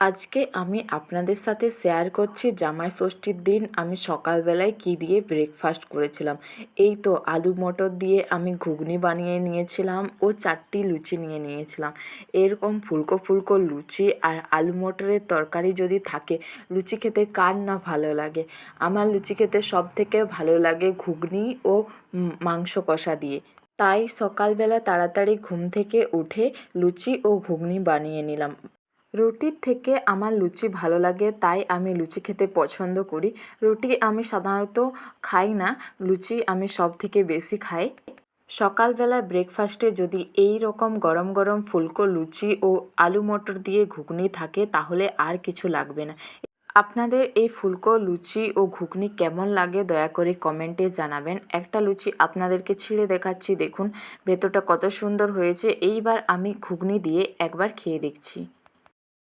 আজকে আমি আপনাদের সাথে শেয়ার করছি জামাই ষষ্ঠীর দিন আমি সকালবেলায় কী দিয়ে ব্রেকফাস্ট করেছিলাম। এই তো আলু মটর দিয়ে আমি ঘুগনি বানিয়ে নিয়েছিলাম ও চারটি লুচি নিয়ে নিয়েছিলাম। এরকম ফুলকো ফুলকো লুচি আর আলু মটরের তরকারি যদি থাকে, লুচি খেতে কার না ভালো লাগে? আমার লুচি খেতে সব থেকে ভালো লাগে ঘুগনি ও মাংস কষা দিয়ে। তাই সকালবেলা তাড়াতাড়ি ঘুম থেকে উঠে লুচি ও ঘুগনি বানিয়ে নিলাম। রুটির থেকে আমার লুচি ভালো লাগে, তাই আমি লুচি খেতে পছন্দ করি। রুটি আমি সাধারণত খাই না, লুচি আমি সব থেকে বেশি খাই। সকালবেলা ব্রেকফাস্টে যদি এই রকম গরম গরম ফুলকো লুচি ও আলু মটর দিয়ে ঘুগনি থাকে, তাহলে আর কিছু লাগবে না। আপনাদের এই ফুলকো লুচি ও ঘুগনি কেমন লাগে, দয়া করে কমেন্টে জানাবেন। একটা লুচি আপনাদেরকে ছিঁড়ে দেখাচ্ছি, দেখুন। ভেতরটা কত সুন্দর হয়েছে। এইবার আমি ঘুগনি দিয়ে একবার খেয়ে দেখছি।